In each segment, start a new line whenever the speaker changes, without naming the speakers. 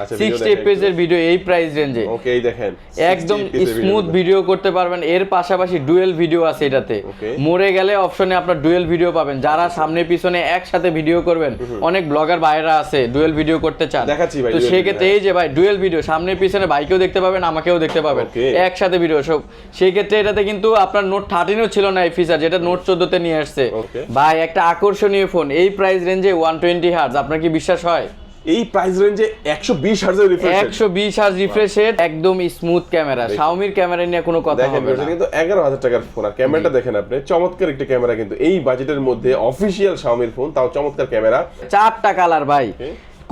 আচ্ছা,
সিক্সটি
দেখাই
ভিডিও এই প্রাইস রেঞ্জে
ওকে দেখেন
একদম
60 piece এর
স্মুথ ভিডিও করতে পারবেন। এর পাশাপাশি ডুয়েল ভিডিও আছে এটাতে। মরে গেলে অপশনে আপনার ডুয়েল ভিডিও পাবেন। যারা সামনে পিছনে একসাথে ভিডিও করবেন অনেক ব্লগার ভাইরা আছে ডুয়েল ভিডিও করতে চান।
ভাই
তো সেক্ষেত্রে এই যে ভাই ডুয়েল ভিডিও সামনে পিছনে বাইকেও দেখতে পাবেন আমাকেও দেখতে পাবেন। একসাথে ভিডিও সব সেই ক্ষেত্রে এটাতে কিন্তু আপনার নোট থার্টিনও ছিল না এই ফিচার যেটা নোট চোদ্দতে নিয়ে আসছে। ভাই একটা আকর্ষণীয় ফোন এই প্রাইস রেঞ্জে ওয়ান টোয়েন্টি হার্জ আপনার কি বিশ্বাস হয়?
এই প্রাইস রেঞ্জে 120 হার্জের রিফ্রেশ
একশো বিশ হার্জ রিফ্রেশ একদম স্মুথ ক্যামেরা শাওমির ক্যামেরা নিয়ে কোনো কথা হবে না।
কিন্তু এগারো হাজার টাকার ফোন আর ক্যামেরাটা দেখেন আপনি চমৎকার একটি ক্যামেরা কিন্তু এই বাজেটের মধ্যে অফিসিয়াল শাওমির ফোন তাও চমৎকার ক্যামেরা
চারটা কালার ভাই.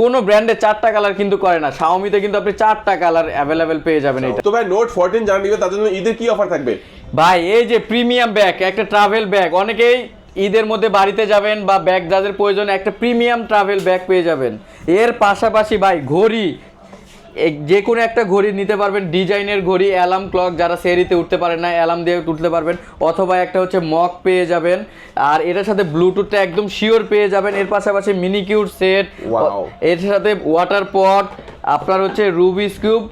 কোন ব্র্যান্ডে চারটা কালার কিন্তু করে না। শাওমিতে কিন্তু আপনি চারটা কালার অ্যাভেলেবেল পেয়ে যাবেন এটা
তো ভাই নোট 14 যারা নিবে তাদের জন্য ঈদের কি অফার থাকবে?
ভাই এই যে প্রিমিয়াম ব্যাগ একটা ট্রাভেল ব্যাগ অনেকেই ঈদের মধ্যে বাড়িতে যাবেন বা ব্যাগ যাদের প্রয়োজন একটা প্রিমিয়াম ট্রাভেল ব্যাগ পেয়ে যাবেন। এর পাশাপাশি ভাই ঘড়ি। যে কোনো একটা ঘড়ি নিতে পারবেন ডিজাইনের ঘড়ি অ্যালার্ম ক্লক যারা সেরিতে উঠতে পারেন না অ্যালার্ম দিয়ে উঠতে পারবেন অথবা একটা হচ্ছে মক পেয়ে যাবেন আর এটার সাথে ব্লুটুথটা একদম শিওর পেয়ে যাবেন এর পাশাপাশি মিনিকিউর সেট এর সাথে ওয়াটার পট আপনার হচ্ছে রুবিস কিউব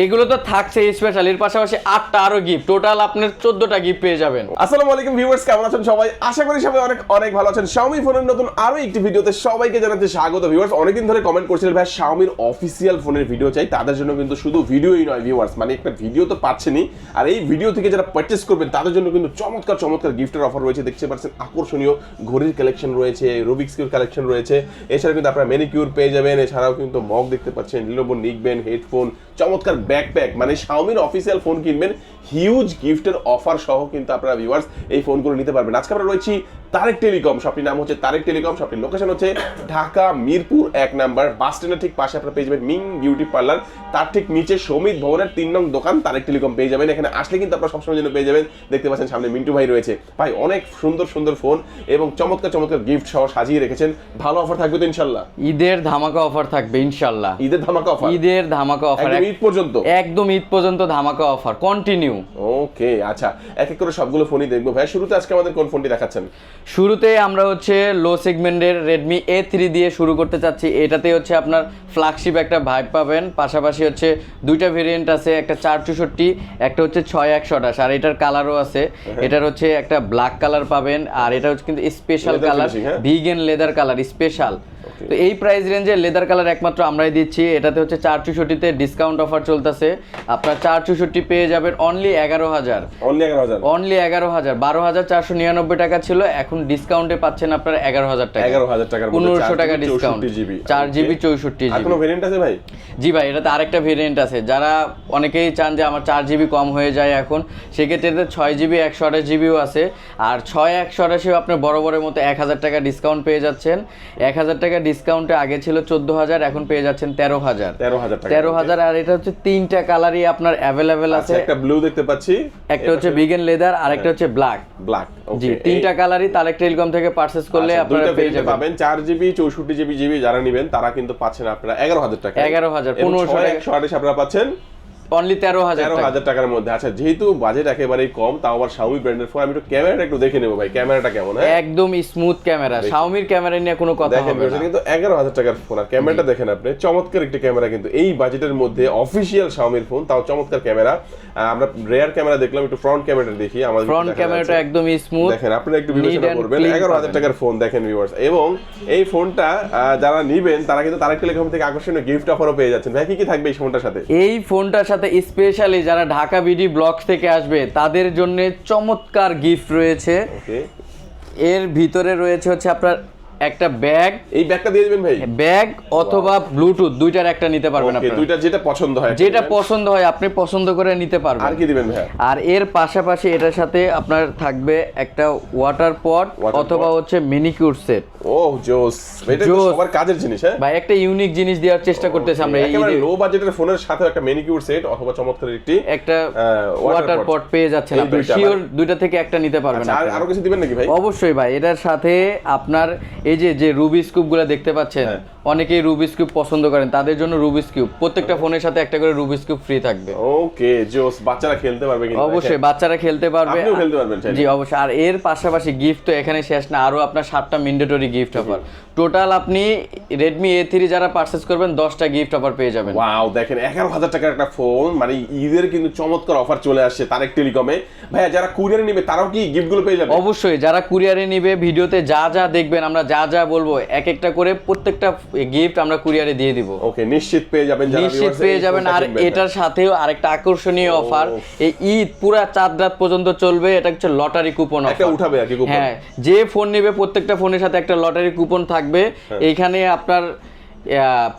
এগুলো তো থাকছে স্পেশাল এর পাশাপাশি আটটা আরও গিফট টোটাল আপনার চোদ্দটা গিফট পেয়ে যাবেন।
আসসালামু আলাইকুম ভিউয়ার্স কেমন আছেন সবাই? আশা করি সবাই অনেক অনেক ভালো আছেন। Xiaomi ফোনের নতুন আরও একটি ভিডিওতে সবাইকে জানাতে স্বাগত ভিউয়ার্স অনেকদিন ধরে কমেন্ট করছিলেন, ভাই Xiaomi অফিসিয়াল ফোনের ভিডিও চাই, তাদের জন্য কিন্তু শুধু ভিডিওই নয় ভিউয়ার্স মানে একটা ভিডিও তো পাচ্ছেনই। আর এই ভিডিও থেকে যারা পারচেজ করবেন, তাদের জন্য কিন্তু চমৎকার চমৎকার গিফটের অফার রয়েছে। দেখতে পাচ্ছেন, আকর্ষণীয় ঘড়ির কালেকশন রয়েছে রুবিক্স কিউর কালেকশন রয়েছে। এছাড়া কিন্তু আপনারা মেনিকিউর পেয়ে যাবেন, এছাড়াও কিন্তু মগ দেখতে পাচ্ছেন লিনোভো নিকবেন হেডফোন চমৎকার ব্যাকপ্যাক মানে শাওমির অফিসিয়াল ফোন কিনবেন হিউজ গিফটের অফার সহ কিন্তু আপনারা ভিউয়ার্স এই ফোনগুলো নিতে পারবেন। আজকে আমরা রয়েছি তারেক টেলিকম শপটির নাম হচ্ছে তারেক টেলিকম শপটির লোকেশন হচ্ছে ঢাকা মিরপুর এক নাম্বার। বাস স্ট্যান্ডের ঠিক পাশে আপনারা পেয়ে যাবেন মিং বিউটি পার্লার। তার ঠিক নিচে সমিত ভবনের তিন নং দোকান তারেক টেলিকম পেয়ে যাবেন। এখানে আসলে কিন্তু আপনারা সবসময় জন্য পেয়ে যাবেন। দেখতে পাচ্ছেন সামনে মিন্টু ভাই রয়েছে। ভাই অনেক সুন্দর সুন্দর ফোন এবং চমৎকার চমৎকার গিফট সহ সাজিয়ে রেখেছেন। ভালো অফার থাকবে তো ইনশাল্লাহ?
ঈদের ধামাকা অফার থাকবে ইনশাল্লাহ।
ঈদের ধামাকা অফার
ঈদের ধামাকা অফার
একদম ঈদ পর্যন্ত?
একদম ঈদ পর্যন্ত ধামাকা অফার কন্টিনিউ
ওকে আচ্ছা। এক এক করে সবগুলো ফোনই দেখব। ভাই শুরুতে আজকে আমাদের কোন ফোনটি দেখাচ্ছেন?
শুরুতে আমরা হচ্ছে লো সেগমেন্টের রেডমি এ থ্রি দিয়ে শুরু করতে চাচ্ছি। এটাতে হচ্ছে আপনার ফ্ল্যাগশিপ একটা ভাইব পাবেন। পাশাপাশি হচ্ছে দুইটা ভেরিয়েন্ট আছে একটা চার চৌষট্টি একটা হচ্ছে ছয় একশো আঠাশ আর এটার কালারও আছে। এটার হচ্ছে একটা ব্ল্যাক কালার পাবেন আর এটা হচ্ছে কিন্তু স্পেশাল কালার
হ্যাঁ?
ভিগেন লেদার কালার স্পেশাল তো এই প্রাইস রেঞ্জে লেদার কালার একমাত্র আমরাই দিচ্ছি। এটাতে হচ্ছে চার চৌষট্টিতে ডিসকাউন্ট অফার চলতেছে। আপনার চার চৌষট্টি পেয়ে যাবেন অনলি এগারো হাজার।
অনলি এগারো হাজার।
বারো হাজার চারশো নিরানব্বই টাকা ছিল। এখন ডিসকাউন্টে পাচ্ছেন আপনার এগারো হাজার টাকা।
এগারো হাজার মধ্যে
পনেরোশো টাকা ডিসকাউন্ট
64 GB
চার জিবি চৌষট্টি
আছে ভাই?
জি ভাই এটাতে আরেকটা ভেরিয়েন্ট আছে। যারা অনেকেই চান যে আমার চার জিবি কম হয়ে যায় এখন সেক্ষেত্রে এতে ছয় জিবি একশো আঠাশ জিবিও আছে। আর ছয় একশো আঠাশেও আপনি বড় বড় মতো এক হাজার টাকা ডিসকাউন্ট পেয়ে যাচ্ছেন। এক হাজার টাকা ডিসকাউন্টে আগে ছিল চোদ্দ হাজার এখন পেয়ে যাচ্ছেন তেরো হাজার
তেরো হাজার
তেরো হাজার আর এটা হচ্ছে তিনটা কালারই আপনার অ্যাভেলেবেল
আচ্ছা
আছে।
একটা ব্লু দেখতে পাচ্ছি
একটা হচ্ছে বিগেন লেদার আর একটা হচ্ছে ব্ল্যাক
ব্ল্যাক
জি তিনটা কালারই তারেক টেলিকম থেকে পারচেজ করলে আপনারা পেয়ে যাবেন।
আচ্ছা, পাবেন চার জিবি চৌষট্টি জিবি জিবি যারা নিবেন তারা কিন্তু পাচ্ছেন আপনারা এগারো হাজার টাকা।
11,000, 1500 টাকা।
একশো আঠাশ আপনারা পাচ্ছেন।
অনলি তেরো হাজার
তেরো হাজার টাকার মধ্যে। আচ্ছা যেহেতু বাজেট একেবারেই কম তাও আবার Xiaomi ব্র্যান্ডের ফোন আমি একটু ক্যামেরাটা একটু দেখে নেব ভাই। ক্যামেরাটা কেমন হ্যাঁ?
একদম স্মুথ ক্যামেরা শাওমির ক্যামেরা নিয়ে কোনো কথা হবে না।
কিন্তু এগারো হাজার টাকার ফোন আর ক্যামেরাটা দেখেন আপনি চমৎকার একটি ক্যামেরা কিন্তু। এই বাজেটের মধ্যে অফিসিয়াল শাওমির ফোন তাও চমৎকার ক্যামেরা আমরা রেয়ার ক্যামেরা দেখলাম একটু ফ্রন্ট ক্যামেরাটা দেখি আমাদের
ফ্রন্ট ক্যামেরাটা। একদম স্মুথ
দেখেন আপনারা একটু বিবেচনা করবেন। এগারো হাজার টাকার ফোন দেখেন ভিউয়ার্স এবং এই ফোনটা যারা নিবেন তারা কিন্তু তারেক টেলিকম থেকে আকর্ষণীয় গিফট অফারও পেয়ে যাচ্ছেন। ভাই কি কি থাকবে এই ফোনটার সাথে?
এই ফোনটার সাথে স্পেশালি যারা ঢাকা বিডি ব্লক থেকে আসবে তাদের জন্য চমৎকার গিফট রয়েছে। এর ভিতরে রয়েছে হচ্ছে আপনার একটা ব্যাগ
এই ব্যাগটা দিয়ে দিবেন ভাই?
ব্যাগ অথবা ব্লুটুথ দুইটার একটা নিতে পারবেন
ওকে
আপনারা।
দুইটা যেটা পছন্দ হয়
যেটা পছন্দ হয় আপনি পছন্দ করে নিতে পারবেন।
আর কি দিবেন ভাই
আর এর পাশাপাশি এটার সাথে আপনার থাকবে একটা ওয়াটার পট অথবা হচ্ছে মিনিকিউর সেট
ও জোস। এটা তো সবার কাজের জিনিস হ্যাঁ?
বা একটা ইউনিক জিনিস দেওয়ার চেষ্টা করতেছি আমরা। এই
লো বাজেটের ফোনের সাথে একটা মেনিকিউর সেট অথবা চমৎকার একটি
একটা ওয়াটার পট পেয়ে যাচ্ছেন আপনি শিওর দুইটা থেকে একটা নিতে পারবেন
আচ্ছা, আর আরও কিছু দিবেন নাকি ভাই?
অবশ্যই ভাই এটার সাথে আপনার এই যে যে রুবি স্কুপগুলো দেখতে পাচ্ছেন
হ্যাঁ।
অনেকেই রুবি স্কুপ পছন্দ করেন তাদের জন্য রুবি স্কুপ প্রত্যেকটা ফোনের সাথে একটা করে রুবি স্কুপ ফ্রি থাকবে।
ওকে জোস বাচ্চারা খেলতে পারবে কিন্তু
অবশ্যই বাচ্চারা খেলতে পারবে।
আপনিও খেলতে পারবেন
জি অবশ্যই। আর এর পাশাপাশি গিফট তো এখানে শেষ না আরও আপনার সাতটা ম্যান্ডেটরি গিফট অফার টোটাল আপনি এ থ্রি যারা পারচেস করবেন দশটা গিফট অফার পেয়ে যাবেন।
ওয়াও দেখেন এগারো হাজার টাকার একটা ফোন মানে ঈদের কিন্তু চমৎকার অফার চলে আসছে তারেক টেলিকমে ভাইয়া যারা কুরিয়ারে নিবে তারাও কি গিফটগুলো পেয়ে যাবে?
অবশ্যই যারা কুরিয়ারে নিবে ভিডিওতে যা যা দেখবেন আমরা যা যা বলব এক একটা করে প্রত্যেকটা গিফট আমরা কুরিয়ারে দিয়ে দিব।
ওকে নিশ্চিত পেয়ে যাবেন
নিশ্চিত পেয়ে যাবেন আর এটার সাথেও আরেকটা আকর্ষণীয় অফার এই ঈদ পুরা চাঁদ রাত পর্যন্ত চলবে এটা হচ্ছে লটারি কুপন
একটা উঠাবে আর কি কুপন
হ্যাঁ যে ফোন নেবে প্রত্যেকটা ফোনের সাথে একটা লটারি কুপন থাকবে।
এখানে
এইখানে আপনার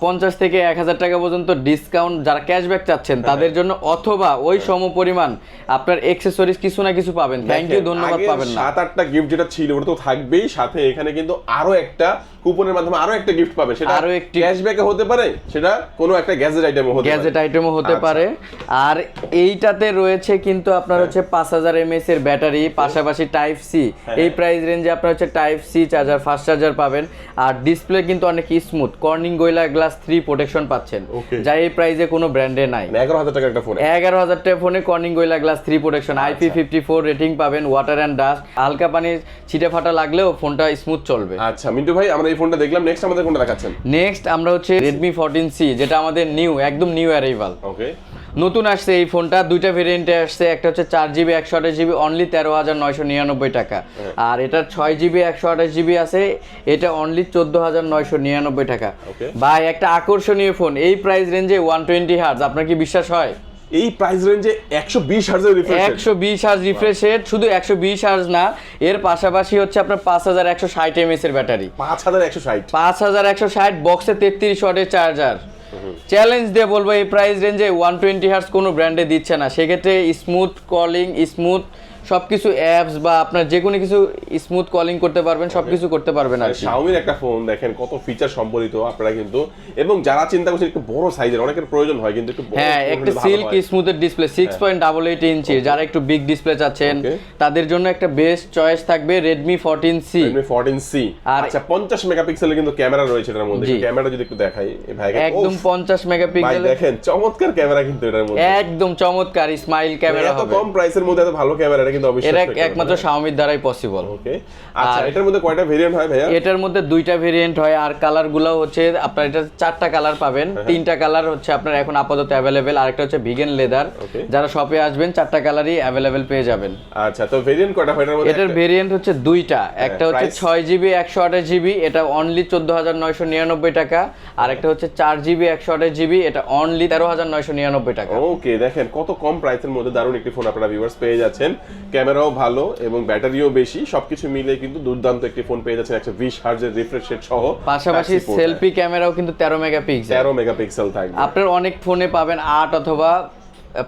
পঞ্চাশ থেকে এক হাজার টাকা পর্যন্ত ডিসকাউন্ট যারা ক্যাশব্যাক চাচ্ছেন
হ্যাঁ।
তাদের জন্য অথবা ওই সম পরিমাণ আপনার এক্সেসরিজ কিছু না কিছু পাবেন। থ্যাংক ইউ ধন্যবাদ পাবেন
সাত আটটা গিফট যেটা ছিল ওটা তো থাকবেই। সাথে এখানে কিন্তু আরও একটা কুপনের মাধ্যমে আরও একটা গিফট পাবে। সেটা
আরও একটি-
ক্যাশব্যাকে হতে পারে সেটা কোনো একটা গ্যাজেট আইটেম হতে পারে।
গ্যাজেট আইটেমও হতে
আচ্ছা।
পারে। আর এইটাতে রয়েছে কিন্তু আপনার হচ্ছে পাঁচ হাজার এমএস এর ব্যাটারি পাশাপাশি টাইপ সি
হ্যাঁ।
এই প্রাইস রেঞ্জে আপনার হচ্ছে type C charger fast charger পাবেন। আর ডিসপ্লে কিন্তু অনেক smooth Corning Gorilla glass three protection পাচ্ছেন. যা এই প্রাইসে কোনো ব্র্যান্ডে নাই।
মানে এগারো হাজার টাকার একটা ফোন
এগারো হাজার টাকা ফোনে Corning Gorilla glass three protection
আচ্ছা।
আইপি ফিফটি ফোর রেটিং পাবেন ওয়াটার অ্যান্ড ডাস্ট হালকা পানি ছিটে ফাটা লাগলেও ফোনটা স্মুথ চলবে।
আচ্ছা মিন্টু ভাই আমরা এই ফোনটা দেখলাম নেক্সট আমাদের কোনটা দেখাচ্ছেন?
নেক্সট আমরা হচ্ছে ফোরটিন সি যেটা আমাদের নিউ একদম নিউ অ্যারাইভাল
ওকে
নতুন আসছে এই ফোনটা দুইটা ভেরিয়েন্টে আসছে একটা হচ্ছে চার জিবি একশো আঠাশ জিবি অনলি তেরো হাজার নয়শো নিরানব্বই টাকা। আর এটা ছয় জিবি একশো আঠাশ জিবি আছে এটা অনলি চোদ্দ হাজার নয়শো নিরানব্বই টাকা. ভাই একটা আকর্ষণীয় ফোন এই প্রাইস রেঞ্জে ওয়ান টোয়েন্টি হার্জ আপনার কি বিশ্বাস হয়?
এই প্রাইস রেঞ্জে একশো বিশ হার্জের রিফ্রেশ
একশো বিশ হার্জ রিফ্রেশ রেট শুধু একশো বিশ হার্জ না এর পাশাপাশি হচ্ছে আপনার পাঁচ হাজার একশো ষাট এমএস এর ব্যাটারি।
পাঁচ হাজার একশো ষাট।
পাঁচ হাজার একশো ষাট বক্সে তেত্রিশ ওয়াটের চার্জার চ্যালেঞ্জ দিয়ে বলব এই প্রাইস রেঞ্জে ওয়ান টোয়েন্টি হার্স কোনো ব্র্যান্ডে দিচ্ছে না। সেক্ষেত্রে স্মুথ কলিং স্মুথ সবকিছু অ্যাপস বা আপনার যে কোনো কিছু স্মুথ কলিং করতে পারবেন সবকিছু করতে পারবেন আর
শাওমির একটা ফোন দেখেন কত ফিচার সম্বলিত আপনারা কিন্তু। এবং যারা চিন্তা করছেন একটু বড় সাইজের অনেকের প্রয়োজন হয় কিন্তু একটু
হ্যাঁ একটা silk. স্মুথের display six point double eight inch যারা একটু বিগ ডিসপ্লে চাচ্ছেন তাদের জন্য একটা বেস্ট চয়েস থাকবে Redmi fourteen C
Redmi 14C
আর-
আচ্ছা 50 মেগাপিক্সেলের কিন্তু ক্যামেরা রয়েছে এটার মধ্যে। ক্যামেরা যদি একটু দেখাই এই ভাইকে।
একদম পঞ্চাশ
ভাই
মেগাপিক্সেল
দেখেন চমৎকার ক্যামেরা কিন্তু এটার মধ্যে।
একদম চমৎকার স্মাইল ক্যামেরা
এত কম প্রাইসের মধ্যে এত ভালো ক্যামেরা কিন্তু অবশ্যই
একমাত্র শাওমির দ্বারাই পসিবল
ওকে আচ্ছা এটার মধ্যে কয়টা ভেরিয়েন্ট হয় ভাইয়া?
এটার মধ্যে দুইটা ভেরিয়েন্ট হয় আর কালারগুলো হচ্ছে আপনার এটা চারটা কালার পাবেন।
হ্যাঁ,
তিনটা কালার হচ্ছে আপনার এখন আপাতত অ্যাভেলেবেল আরেকটা হচ্ছে ভিগেন লেদার যারা শপে আসবেন চারটা কালারই অ্যাভেলেবেল পেয়ে যাবেন।
আচ্ছা তো ভেরিয়েন্ট কয়টা হয় এটার মধ্যে?
এটার ভেরিয়েন্ট হচ্ছে দুইটা। একটা হচ্ছে? ছয় জিবি একশো আঠাশ জিবি এটা অনলি চোদ্দ হাজার নয়শো নিরানব্বই টাকা। আর একটা হচ্ছে চার জিবি একশো আঠাশ জিবি এটা অনলি তেরো হাজার নয়শো নিরানব্বই টাকা।
ওকে দেখেন কত কম প্রাইসের মধ্যে দারুণ একটি ফোন আপনারা ভিউয়ার্স পেয়ে যাচ্ছেন। ক্যামেরাও ভালো এবং ব্যাটারিও বেশি সবকিছু মিলে কিন্তু দুর্দান্ত একটি ফোন পেয়ে যাচ্ছেন একশো বিশ হার্জের রিফ্রেশ রেট সহ
পাশাপাশি সেলফি ক্যামেরাও কিন্তু তেরো মেগাপিক্সেল
তেরো মেগাপিক্সেল থাকবে।
আপনার অনেক ফোনে পাবেন আট অথবা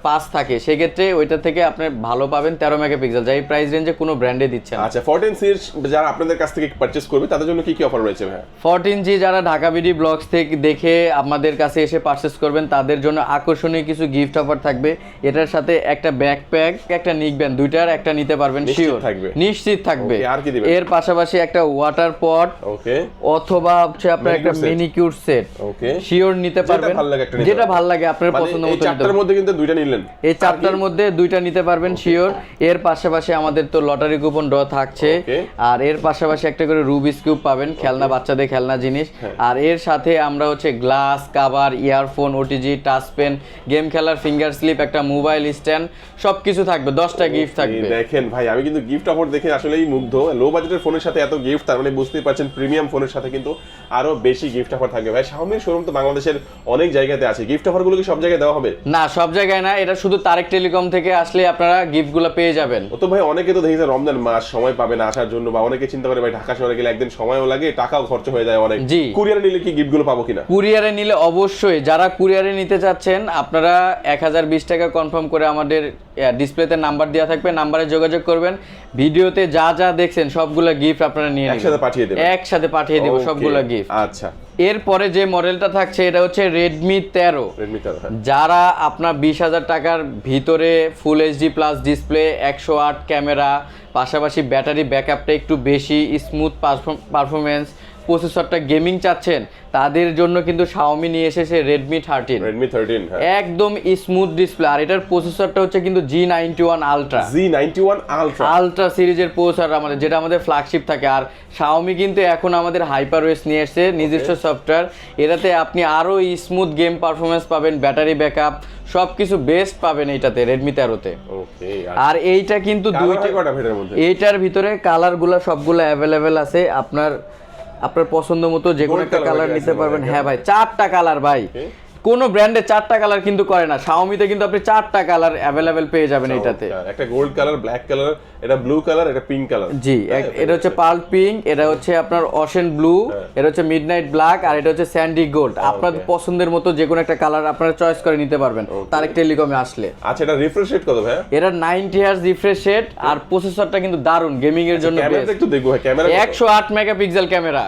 পাঁচ থাকে সেক্ষেত্রে ওইটা থেকে আপনি ভালো পাবেন তেরো মেগাপিক্সেল যা এই প্রাইস রেঞ্জে কোনো ব্র্যান্ডে দিচ্ছে না।
আচ্ছা ফোরটিন সিরিজ যারা আপনাদের কাছ থেকে পারচেস করবে তাদের জন্য কি কি অফার রয়েছে ভাই
ফোরটিন জি যারা ঢাকা বিডি ব্লগস থেকে দেখে আমাদের কাছে এসে পারচেস করবেন তাদের জন্য আকর্ষণীয় কিছু গিফট অফার থাকবে। এটার সাথে একটা ব্যাকপ্যাক একটা নিকব্যান্ড দুইটার একটা নিতে পারবেন শিওর
থাকবে।
নিশ্চিত থাকবে।
আর কি দিবেন?
এর পাশাপাশি একটা ওয়াটার পট
ওকে
অথবা হচ্ছে আপনার একটা। মেনিকিউর সেট
ওকে
শিওর নিতে পারবেন। যেটা ভালো লাগে আপনার
মানে
পছন্দ মতো নিতে
চারটার মধ্যে কিন্তু দুইটা নিলেন?
এই চারটার মধ্যে দুইটা নিতে পারবেন শিওর এর পাশাপাশি আমাদের তো লটারি কুপন ড্র থাকছে। আর এর পাশাপাশি একটা করে রুবিস কিউব পাবেন খেলনা বাচ্চাদের খেলনা জিনিস।
হ্যাঁ।
আর এর সাথে আমরা হচ্ছে glass cover earphone OTG touch pen game খেলার ফিঙ্গার স্লিপ একটা মোবাইল স্ট্যান্ড সবকিছু থাকবে দশটা গিফট থাকবে।
দেখেন ভাই আমি কিন্তু গিফট অফার দেখে আসলেই মুগ্ধ। লো বাজেটের ফোনের সাথে এত গিফট তার মানে বুঝতেই পারছেন প্রিমিয়াম ফোনের সাথে কিন্তু আরও বেশি গিফট অফার থাকবে। ভাই শাওমির শোরুম তো বাংলাদেশের অনেক জায়গাতে আছে। গিফট অফারগুলো কি সব জায়গায় দেওয়া হবে?
না সব জায়গায় না এটা শুধু তারেক টেলিকম থেকে আসলে আপনারা গিফটগুলো পেয়ে যাবেন।
ও তো ভাই অনেকে তো দেখেছে রমজান মাস সময় পাবে না আসার জন্য বা অনেকে চিন্তা করে ভাই ঢাকা শহরে গেলে একদিন সময়ও লাগে টাকাও খরচ হয়ে যায় অনেক।
জি।
কুরিয়ার নিলে কি গিফটগুলো পাবো কিনা?
কুরিয়ারে নিলে অবশ্যই যারা কুরিয়ারে নিতে চাচ্ছেন আপনারা এক হাজার বিশ টাকা কনফার্ম করে আমাদের ডিসপ্লেতে নাম্বার দেওয়া থাকবে নাম্বারে যোগাযোগ করবেন। ভিডিওতে যা যা দেখছেন সবগুলো গিফট আপনারা নিয়ে
একসাথে পাঠিয়ে দেবেন।
একসাথে পাঠিয়ে দেবো সবগুলো গিফট
আচ্ছা।
এরপরে যে মডেলটা থাকছে এটা হচ্ছে রেডমি তেরো।
হ্যাঁ।
যারা আপনার বিশ হাজার টাকার ভিতরে ফুল এইচডি প্লাস ডিসপ্লে একশো আট ক্যামেরা পাশাপাশি ব্যাটারি ব্যাকআপটা একটু বেশি স্মুথ পারফরমেন্স প্রসেসরটা গেমিং চাচ্ছেন তাদের জন্য কিন্তু শাওমি নিয়ে এসেছে রেডমি থার্টিন
রেডমি থার্টিন হ্যাঁ।
একদম স্মুথ ডিসপ্লে আর এটার প্রসেসরটা হচ্ছে কিন্তু G ninety one ultra
G ninety one ultra
ultra সিরিজের প্রসেসর আমাদের যেটা আমাদের ফ্ল্যাগশিপ থাকে। আর শাওমি কিন্তু এখন আমাদের হাইপার ওয়েস নিয়ে এসছে নিজস্ব সফটওয়্যার এটাতে আপনি আরও স্মুথ গেম পারফরমেন্স পাবেন ব্যাটারি ব্যাকআপ সব কিছু বেস্ট পাবেন এইটাতে রেডমি তেরোতে।
ওকে
আর এইটা কিন্তু দুইটা এইটার ভিতরে কালারগুলো সবগুলো অ্যাভেলেবেল আছে। আপনার আপনার পছন্দ মতো যে কোনো একটা কালার নিতে পারবেন।
হ্যাঁ
ভাই চারটা কালার ভাই. কোন ব্র্যান্ডে চারটা কালার কিন্তু করে না। শাওমিতে কিন্তু আপনি চারটা কালার অ্যাভেলেবেল পেয়ে যাবেন এটাতে
একটা গোল্ড কালার ব্ল্যাক কালার এটা ব্লু কালার এটা পিঙ্ক কালার
জি এটা হচ্ছে পার্ল পিঙ্ক এটা হচ্ছে আপনার অশেন ব্লু
হ্যাঁ।
এটা হচ্ছে মিডনাইট ব্ল্যাক আর এটা হচ্ছে স্যান্ডি গোল্ড আপনার পছন্দের মতো যে কোনো একটা কালার আপনারা চয়েস করে নিতে পারবেন। তারেক টেলিকমে আসলে।
আচ্ছা এটা রিফ্রেশ রেট কত ভাই
এটা নাইনটি হার্স রিফ্রেশ রেট আর প্রসেসরটা কিন্তু দারুণ গেমিং এর জন্য
একটু দেখব হ্যাঁ ক্যামেরা
একশো আট মেগাপিক্সেল ক্যামেরা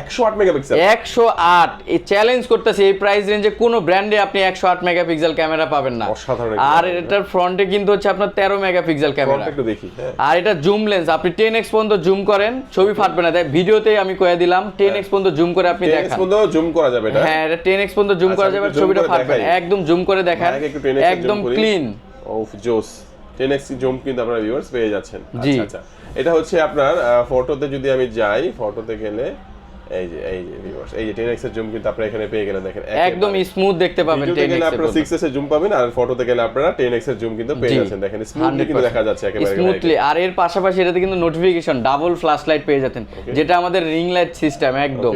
একশো আট মেগাপিক্সেল।
একশো আট। এই চ্যালেঞ্জ করতেছে এই প্রাইস রেঞ্জে কোনো ব্র্যান্ডে আপনি মেগাপিক্সেল ক্যামেরা পাবেন না।
অসাধারণ
আর এটার ফ্রন্টে কিন্তু হচ্ছে আপনার তেরো মেগাপিক্সেল ক্যামেরা
একটু দেখি হ্যাঁ।
আর এটা জুম লেন্স আপনি টেন এক্স পর্যন্ত জুম করেন ছবি ফাটবে না। ভিডিওতেই আমি কয়ে দিলাম টেন এক্স পর্যন্ত জুম করে আপনি দেখান।
জুম করা যাবে এটা?
হ্যাঁ এটা টেন এক্স পর্যন্ত জুম
আচ্ছা,
করা যাবে ছবিটা
করে
ফাটবে না। একদম জুম করে দেখান।
10x এর
একদম ক্লিন
ও জোস। 10x জুম কিন্তু আপনারা ভিউয়ার্স পেয়ে যাচ্ছেন। আচ্ছা আচ্ছা। এটা হচ্ছে আপনার ফটোতে যদি আমি যাই ফটোতে গেলে এই যে এই ভিউয়ার্স এই যে 10x এর জুম কিন্তু আপনারা এখানে পেয়ে গেলেন দেখেন
একদম স্মুথ দেখতে পাবেন
ভিডিওতে
এর
গেলে আপনারা 6s এর জুম পাবেন আর ফটোতে গেলে আপনারা 10x এর জুম কিন্তু পেয়ে যাচ্ছেন দেখেন স্মুথলি কিন্তু দেখা যাচ্ছে একেবারে
স্মুথলি আর এর পাশাপাশি এটাতে কিন্তু নোটিফিকেশন ডাবল ফ্ল্যাশ লাইট পেয়ে যাচ্ছেন যেটা আমাদের রিং লাইট সিস্টেম একদম.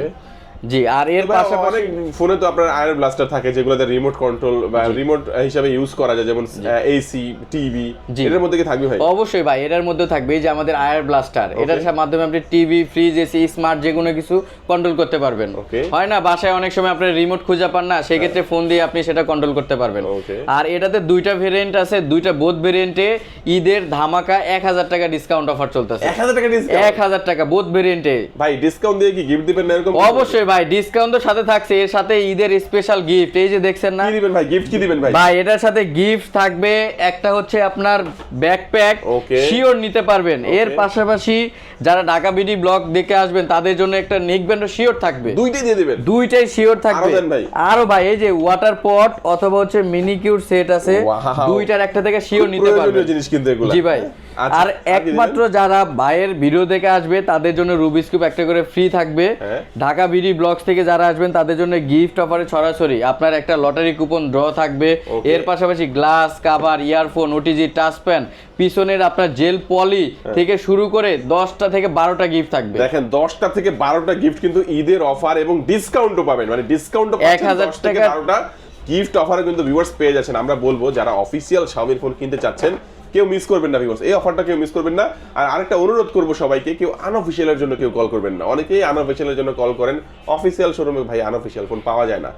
জি আর এর পাশাপাশি
ফোনে তো আপনার আয়ার ব্লাস্টার থাকে যেগুলোতে রিমোট কন্ট্রোল বা রিমোট হিসাবে ইউজ করা যায় যেমন এসি টিভি মধ্যে কি থাকবে ভাই?
অবশ্যই ভাই এটার মধ্যে থাকবে যে আমাদের আয়ার ব্লাস্টার। এটার মাধ্যমে আপনি টিভি ফ্রিজ এসি স্মার্ট যে কোনো কিছু কন্ট্রোল করতে পারবেন। হয় না বাসায় অনেক সময় আপনি রিমোট খুঁজে পান না সেই ক্ষেত্রে ফোন দিয়ে আপনি সেটা কন্ট্রোল করতে পারবেন. আর এটাতে দুইটা ভেরিয়েন্ট আছে দুইটা বোধ ভেরিয়েন্টে ঈদের ধামাকা এক হাজার টাকা ডিসকাউন্ট অফার চলতেছে।
এক হাজার টাকা ডিসকাউন্ট
এক হাজার টাকা বোধ ভেরিয়েন্টে
ভাই ডিসকাউন্ট দিয়ে কি গিফট দিবেন না এরকম
অবশ্যই ভাই ডিসকাউন্ট তো সাথে থাকছে এর সাথে ঈদের স্পেশাল গিফট এই যে দেখছেন না?
কি দিবেন ভাই? গিফট কি দিবেন ভাই?
ভাই এটার সাথে গিফট থাকবে একটা হচ্ছে আপনার ব্যাকপ্যাক. শিওর নিতে পারবেন। এর পাশাপাশি যারা ঢাকা বিডি ব্লগ দেখে আসবেন তাদের জন্য একটা নেক ব্যান্ডও শিওর থাকবে।
দুইটাই দিয়ে দিবেন?
দুইটাই শিওর থাকবে।
আরও ভাই।
এই যে ওয়াটার পট অথবা হচ্ছে মিনি কিউর সেট আছে দুইটার একটা থেকে শিওর নিতে পারবেন।
জিনিস কিন্তু এগুলো।
জি ভাই। আর
আর
একমাত্র যারা ভাইয়ের ভিডিও দেখে আসবে তাদের জন্য রুবিস কিউব একটা করে ফ্রি থাকবে।
হ্যাঁ।
ঢাকা বিডি ব্লগস থেকে যারা আসবেন তাদের জন্য গিফট অফারে ছড়াছড়ি আপনার একটা লটারি কুপন ড্র থাকবে। এর পাশাপাশি glass cover earphone OTG touch pen পিছনের আপনার জেল পলি
হ্যাঁ।
থেকে শুরু করে দশটা থেকে বারোটা গিফট থাকবে।
দেখেন দশটা থেকে বারোটা গিফট কিন্তু ঈদের অফার এবং ডিসকাউন্টও পাবেন। মানে ডিসকাউন্টও
এক হাজার টাকা-
গিফট অফারে কিন্তু ভিউয়ার্স পেয়ে যাচ্ছেন। আমরা বলব যারা অফিসিয়াল শাওমির ফোন কিনতে চাচ্ছেন কেউ মিস করবেন না ভিউয়ার্স এই অফারটা কেউ মিস করবেন না। আর আরেকটা অনুরোধ করব সবাইকে কেউ আনঅফিসিয়ালের জন্য কেউ কল করবেন না। অনেকেই আনঅফিসিয়ালের জন্য কল করেন। অফিসিয়াল শোরুমে ভাই আনঅফিসিয়াল ফোন পাওয়া যায় না।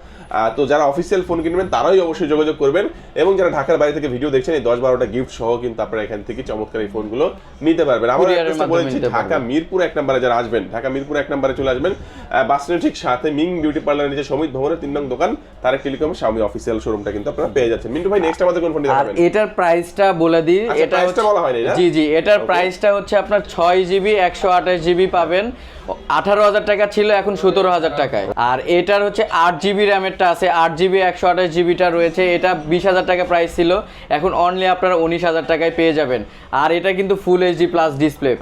তো যারা অফিসিয়াল ফোন কিনবেন তারাই অবশ্যই যোগাযোগ করবেন। এবং যারা ঢাকার বাইরে থেকে ভিডিও দেখছেন এই দশ বারোটা গিফট সহ কিন্তু আপনারা এখান থেকে চমৎকার এই ফোনগুলো নিতে পারবেন। আমরা একটা বলেছি ঢাকা মিরপুর এক নম্বরে যারা আসবেন ঢাকা মিরপুর এক নম্বরে চলে আসবেন। বাস ঠিক সাথে মিং বিউটি পার্লারের নিচে সমিত ভবনের তিন নং দোকান তারেক টেলিকম স্বামী অফিসিয়াল শোরুমটা কিন্তু আপনারা পেয়ে যাচ্ছেন। মিন্টু ভাই নেক্সট আমাদের কোন দেখাবেন?
এটার প্রাইসটা বলে দিই এটা
price বলা হয়নি
জি জি এটার প্রাইসটা হচ্ছে আপনার ছয় জিবি একশো আঠাশ জিবি পাবেন। আঠারো হাজার টাকা ছিল এখন সতেরো হাজার টাকায়। আর এটার হচ্ছে আট জিবি র্যামেরটা আছে। আট জিবি একশো আঠাশ জিবিটা রয়েছে। এটা বিশ হাজার টাকা প্রাইস ছিল। এখন অনলি আপনারা উনিশ হাজার টাকায় পেয়ে যাবেন। আর এটা কিন্তু ফুল এইচডি প্লাস ডিসপ্লে।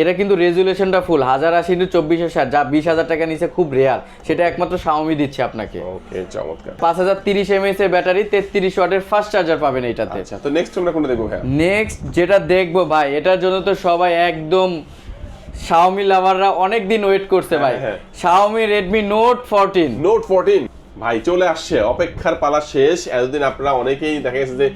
এটা কিন্তু রেজুলেশনটা ফুল হাজার আশি ইন্টু চব্বিশশো ষাট যা বিশ হাজার টাকা নিচে খুব রেয়ার সেটা একমাত্র শাওমি দিচ্ছে আপনাকে।
ওকে চমৎকার।
পাঁচ হাজার তিরিশ এমএস এর ব্যাটারি তেত্রিশ ওয়াটের ফাস্ট চার্জার পাবেন এটাতে
আচ্ছা তো নেক্সট আমরা কোনটা দেখব হ্যাঁ
নেক্সট যেটা দেখব ভাই এটার জন্য তো সবাই একদম শাওমি লাভাররা অনেক দিন ওয়েট করছে ভাই। Xiaomi Redmi Note fourteen
Note fourteen ভাই চলে আসছে অপেক্ষার পালা শেষ। এতদিন আপনারা অনেকেই দেখা গেছে যে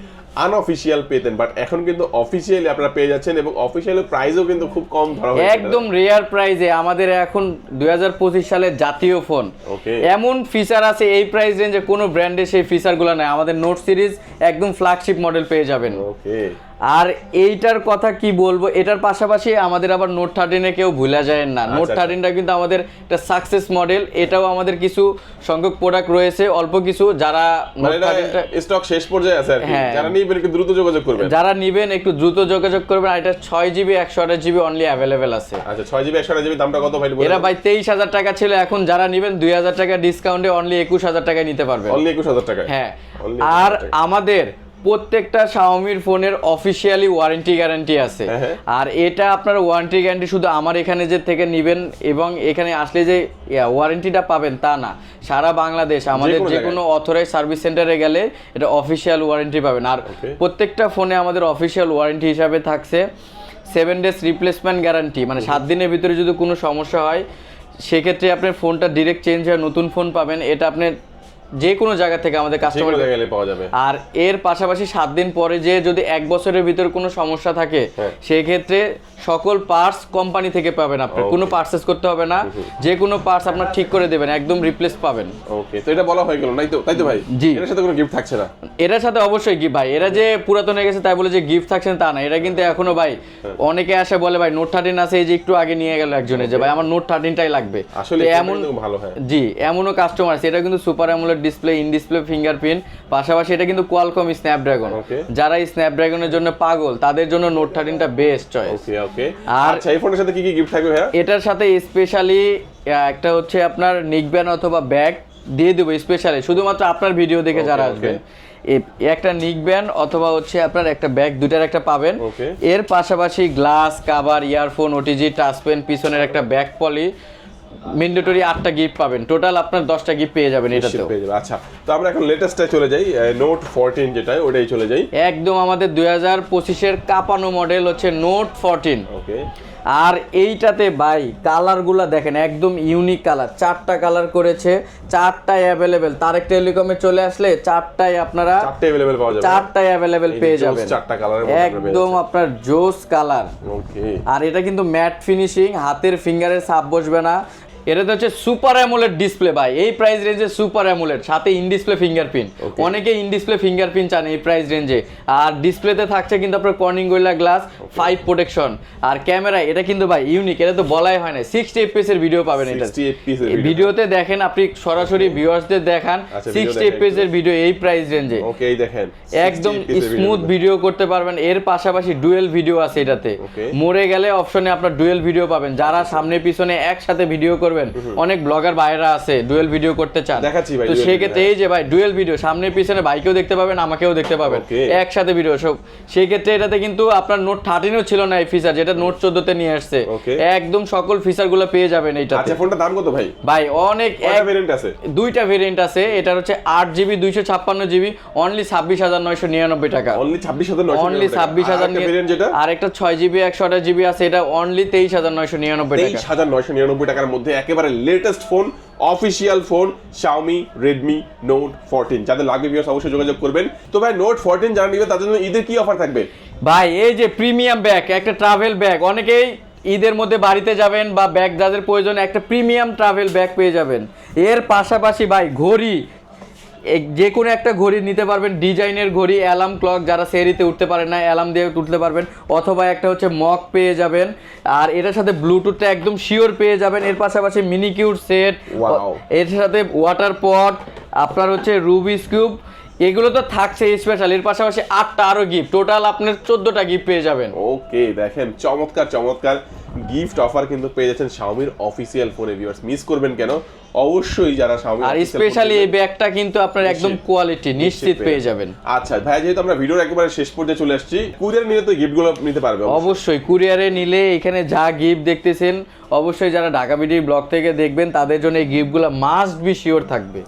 আনঅফিসিয়াল পেতেন বাট এখন কিন্তু অফিসিয়ালি আপনারা পেয়ে যাচ্ছেন এবং অফিসিয়াল প্রাইসও কিন্তু খুব কম ধরা হয়েছে।
একদম রেয়ার প্রাইজে আমাদের এখন দুই হাজার পঁচিশ সালের জাতীয় ফোন
ওকে
এমন ফিচার আছে এই প্রাইস রেঞ্জে কোনো ব্র্যান্ডে সেই ফিচারগুলো নাই। আমাদের নোট সিরিজ একদম ফ্ল্যাগশিপ মডেল পেয়ে যাবেন।
ওকে
আর এইটার কথা কি বলব? এটার পাশাপাশি আমাদের আবার নোট থার্টিনে কেউ ভুলা যায় না। নোট
আচ্ছা।
থার্টিনটা কিন্তু আমাদের একটা সাকসেস মডেল এটাও আমাদের কিছু সংখ্যক প্রোডাক্ট রয়েছে অল্প কিছু। যারা নোট
মানে স্টক শেষ পর্যায়ে আছে
হ্যাঁ।
যারা নিবেন একটু দ্রুত যোগাযোগ করবেন।
যারা নিবেন একটু দ্রুত যোগাযোগ করবেন। আর এটা ছয় জিবি একশো আঠাশ জিবি অনলি অ্যাভেলেবেল আছে।
আচ্ছা ছয় জিবি একশো জিবি দামটা কত ভাই?
এরা ভাই তেইশ হাজার টাকা ছিল। এখন যারা নিবেন দুই হাজার টাকা ডিসকাউন্টে অনলি একুশ হাজার টাকায় নিতে পারবেন।
অনলি একুশ হাজার টাকায়?
হ্যাঁ। আর আমাদের প্রত্যেকটা শাওমির ফোনের অফিসিয়ালি ওয়ারেন্টি গ্যারান্টি আছে।
হ্যাঁ, হ্যাঁ।
আর এটা আপনার ওয়ারেন্টি গ্যারান্টি শুধু আমার এখানে যে থেকে নিবেন এবং এখানে আসলে যে ওয়ারেন্টিটা পাবেন তা না। সারা বাংলাদেশ আমাদের যে কোনো অথরাইজ সার্ভিস সেন্টারে গেলে এটা অফিসিয়াল ওয়ারেন্টি পাবেন। আর প্রত্যেকটা ফোনে আমাদের অফিসিয়াল ওয়ারেন্টি হিসাবে থাকছে সেভেন ডেজ রিপ্লেসমেন্ট গ্যারান্টি মানে সাত দিনের ভিতরে যদি কোনো সমস্যা হয় সেক্ষেত্রে আপনার ফোনটা ডিরেক্ট চেঞ্জ হয়ে নতুন ফোন পাবেন। এটা আপনি যে কোনো জায়গা থেকে আমাদের কাস্টমার
গেলে পাওয়া যাবে।
আর এর পাশাপাশি সাত দিন পরে যে যদি এক বছরের ভিতরে কোনো সমস্যা থাকে
হ্যাঁ।
সেক্ষেত্রে সকল পার্টস কোম্পানি থেকে পাবেন আপনি। কোনো পার্সেস করতে হবে না। যে কোনো পার্টস আপনার ঠিক করে দেবেন একদম রিপ্লেস পাবেন।
ওকে তো এটা বলা হয়ে গেল নাই তো তাই তো ভাই?
জি।
এর সাথে কোনো গিফট থাকছে না?
এটার সাথে অবশ্যই কি ভাই। এরা যে পুরাতন হয়ে গেছে তাই বলে যে গিফট থাকছে তা না। এটা কিন্তু এখনও ভাই
হ্যাঁ।
অনেকে আসে বলে ভাই নোট থার্টিন আছে এই যে একটু আগে নিয়ে গেল একজনে যে ভাই আমার নোট থার্টিনটাই লাগবে।
আসলে
এমন
ভালো হয়।
জি এমনও কাস্টমার আছে। এটা কিন্তু super AMOLED display in display fingerprint পাশাপাশি এটা কিন্তু কোয়ালকম স্ন্যাপড্রাগন যারা এই স্ন্যাপড্রাগনের জন্য পাগল তাদের জন্য নোট থার্টিনটা বেস্ট চয়েস আর-
আচ্ছা এই ফোনের সাথে কি কি গিফট থাকবে ভাইয়া?
এটার সাথে স্পেশালি একটা হচ্ছে আপনার নিকব্যান অথবা ব্যাগ দিয়ে দেবো স্পেশালি শুধুমাত্র আপনার ভিডিও দেখে যারা আসবেন। একটা নিকব্যান অথবা হচ্ছে আপনার একটা ব্যাগ দুটার একটা পাবেন। এর পাশাপাশি glass cover earphone OTG touch pen পিছনের একটা ব্যাগ পলি ম্যান্ডেটরি আটটা গিফট পাবেন। টোটাল আপনার দশটা গিফট পেয়ে যাবেন
এটা পেয়ে যাবেন। আচ্ছা তো আমরা এখন লেটেস্টটা চলে যাই। নোট ফোরটিন যেটা ওটাই চলে যাই।
একদম আমাদের দুই হাজার পঁচিশের কাপানো মডেল হচ্ছে নোট ফোরটিন
ওকে।
আর এইটাতে ভাই কালারগুলো দেখেন একদম ইউনিক কালার চারটা কালার করেছে চারটাই অ্যাভেলেবেল তারেক টেলিকমে চলে আসলে চারটাই আপনারা চারটাই অ্যাভেলেবেল পেয়ে যাবেন।
চারটা কালার
একদম আপনার জোস কালার আর এটা কিন্তু ম্যাট ফিনিশিং হাতের ফিঙ্গারে ছাপ বসবে না। এটাতে হচ্ছে সুপার অ্যামোলেড ডিসপ্লে ভাই। এই প্রাইস রেঞ্জে সুপার অ্যামোলেড সাথে ইন ডিসপ্লে ফিঙ্গারপ্রিন্ট অনেকে ইন ডিসপ্লে ফিঙ্গারপ্রিন্ট চান এই প্রাইস রেঞ্জে আর ডিসপ্লেতে থাকছে কিন্তু আপনার Corning Gorilla glass five protection আর ক্যামেরা এটা কিন্তু ভাই ইউনিক এটা তো বলাই হয় না। সিক্সটি এফপিএস এর ভিডিও পাবেন এটা।
60 FPS এর
এই
video।
ভিডিওতে দেখেন আপনি সরাসরি ভিউয়ার্সদের দেখান
আচ্ছা,
সিক্সটি
দেখাই।
এফপিএস এর ভিডিও এই প্রাইস রেঞ্জে
ওকে এই দেখেন।
একদম
60 FPS এর
স্মুথ ভিডিও করতে পারবেন। এর পাশাপাশি ডুয়েল ভিডিও আছে এটাতে. মরে গেলে অপশনে আপনার ডুয়েল ভিডিও পাবেন। যারা সামনে পিছনে একসাথে ভিডিও করবেন? অনেক ব্লগার ভাইরা আছে ডুয়েল ভিডিও করতে চান। তো
dual
সেক্ষেত্রে এই যে ভাই ডুয়েল ভিডিও সামনে পিছনে বাইকেও দেখতে পাবেন আমাকেও দেখতে পাবেন। একসাথে ভিডিও সব সেই ক্ষেত্রে এটাতে কিন্তু আপনার নোট থার্টিনও ছিল না এই ফিচার যেটা নোট চোদ্দতে নিয়ে আসছে। একদম সকল ফিচারগুলো পেয়ে যাবেন এইটাতে।
আচ্ছা ফোনটার দাম কত ভাই?
ভাই অনেক
ভেরিয়েন্ট আছে?
দুইটা ভেরিয়েন্ট আছে। এটার হচ্ছে আট জিবি দুইশো ছাপ্পান্ন জিবি অনলি ছাব্বিশ হাজার নয়শো নিরানব্বই টাকা।
অনলি 26999
অনলি ছাব্বিশ হাজার আর একটা ছয় জিবি একশো আঠাশ জিবি আছে এটা অনলি তেইশ হাজার নয়শো নিরানব্বই টাকা।
23999 টাকার মধ্যে একেবারে latest phone official phone Xiaomi Redmi Note fourteen যাদের লাগবে ভিউয়ার্স অবশ্যই যোগাযোগ করবেন। তো ভাই নোট ফোরটিন যারা নিবে, তাদের জন্য ঈদের কি অফার থাকবে?
ভাই, এই যে প্রিমিয়াম ব্যাগ একটা ট্রাভেল ব্যাগ অনেকেই ঈদের মধ্যে বাড়িতে যাবেন বা ব্যাগ যাদের প্রয়োজন, একটা প্রিমিয়াম ট্রাভেল ব্যাগ পেয়ে যাবেন। এর পাশাপাশি ভাই, ঘড়ি যে কোনো একটা ঘড়ি নিতে পারবেন ডিজাইনের ঘড়ি অ্যালার্ম ক্লক যারা সেরিতে উঠতে পারেন না অ্যালার্ম দিয়ে উঠতে পারবেন অথবা একটা হচ্ছে মক পেয়ে যাবেন আর এটার সাথে ব্লুটুথটা একদম শিওর পেয়ে যাবেন এর পাশাপাশি মিনিকিউর সেট এর সাথে ওয়াটার পট আপনার হচ্ছে রুবিস কিউব এগুলো তো থাকছে স্পেশাল এর পাশাপাশি আটটা আরও গিফট টোটাল আপনার চোদ্দটা গিফট পেয়ে যাবেন।
ওকে দেখেন চমৎকার চমৎকার গিফট অফার কিন্তু পেয়ে যাচ্ছেন Xiaomi অফিসিয়াল ফোনে ভিউয়ার্স মিস করবেন কেন? অবশ্যই যারা Xiaomi
আর স্পেশালি এই ব্যাগটা কিন্তু আপনার একদম কোয়ালিটি নিশ্চিত পেয়ে যাবেন।
আচ্ছা ভাই যেহেতু আমরা ভিডিওর একেবারে শেষ পর্যায়ে চলে আসছি কুরিয়ার নিলে তো গিফটগুলো নিতে পারবে অবশ্যই।
কুরিয়ারে নিলে এখানে যা গিফট দেখতেছেন অবশ্যই যারা ঢাকা বিডি ব্লগ থেকে দেখবেন তাদের জন্য এই গিফটগুলো মাস্ট বি শিওর থাকবে.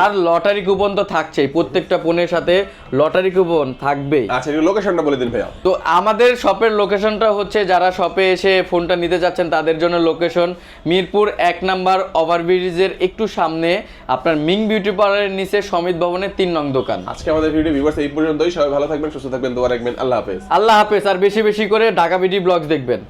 আর লটারি কুপন তো থাকছেই প্রত্যেকটা ফোনের সাথে লটারি কুপন থাকবেই।
আচ্ছা এর লোকেশনটা বলে দিন ভাইয়া।
তো আমাদের শপের লোকেশনটা হচ্ছে যারা শপে এসে ফোনটা নিতে যাচ্ছেন তাদের জন্য লোকেশন মিরপুর এক নাম্বার ওভারব্রিজের একটু সামনে আপনার মিং বিউটি পার্লারের নিচে সমিত ভবনের তিন নং দোকান।
আজকে আমাদের ভিডিও ভিউয়ার্স এই পর্যন্তই। সবাই ভালো থাকবেন সুস্থ থাকবেন দোয়া রাখবেন। আল্লাহ হাফেজ।
আল্লাহ হাফেজ। আর বেশি বেশি করে ঢাকা বিডি ব্লগস দেখবেন।